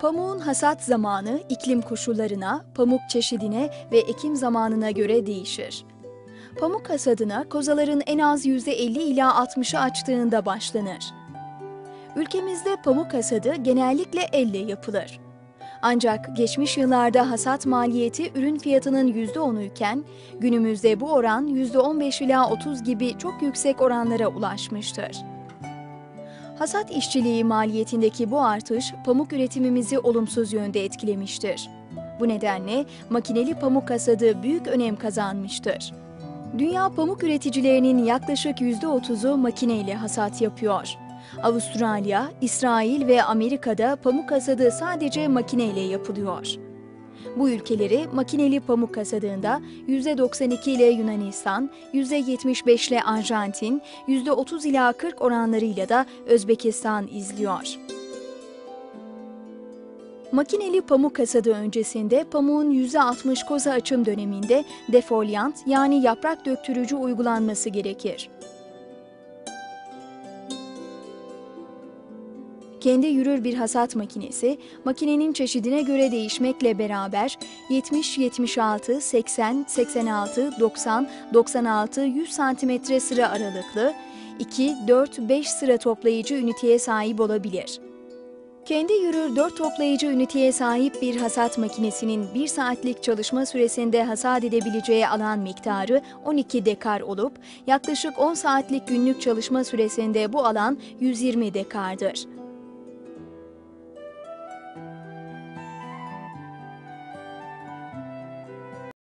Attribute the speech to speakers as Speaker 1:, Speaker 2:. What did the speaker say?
Speaker 1: Pamuğun hasat zamanı iklim koşullarına, pamuk çeşidine ve ekim zamanına göre değişir. Pamuk hasadına kozaların en az %50 ila 60'ı açtığında başlanır. Ülkemizde pamuk hasadı genellikle elle yapılır. Ancak geçmiş yıllarda hasat maliyeti ürün fiyatının %10'u iken günümüzde bu oran %15 ila 30 gibi çok yüksek oranlara ulaşmıştır. Hasat işçiliği maliyetindeki bu artış pamuk üretimimizi olumsuz yönde etkilemiştir. Bu nedenle makineli pamuk hasadı büyük önem kazanmıştır. Dünya pamuk üreticilerinin yaklaşık %30'u makineyle hasat yapıyor. Avustralya, İsrail ve Amerika'da pamuk hasadı sadece makineyle yapılıyor. Bu ülkeleri makineli pamuk hasadında %92 ile Yunanistan, %75 ile Arjantin, %30 ila 40 oranlarıyla da Özbekistan izliyor. Makineli pamuk hasadı öncesinde pamuğun %60 koza açım döneminde defolyant yani yaprak döktürücü uygulanması gerekir. Kendi yürür bir hasat makinesi, makinenin çeşidine göre değişmekle beraber 70, 76, 80, 86, 90, 96, 100 cm sıra aralıklı 2, 4, 5 sıra toplayıcı üniteye sahip olabilir. Kendi yürür 4 toplayıcı üniteye sahip bir hasat makinesinin 1 saatlik çalışma süresinde hasat edebileceği alan miktarı 12 dekar olup yaklaşık 10 saatlik günlük çalışma süresinde bu alan 120 dekardır.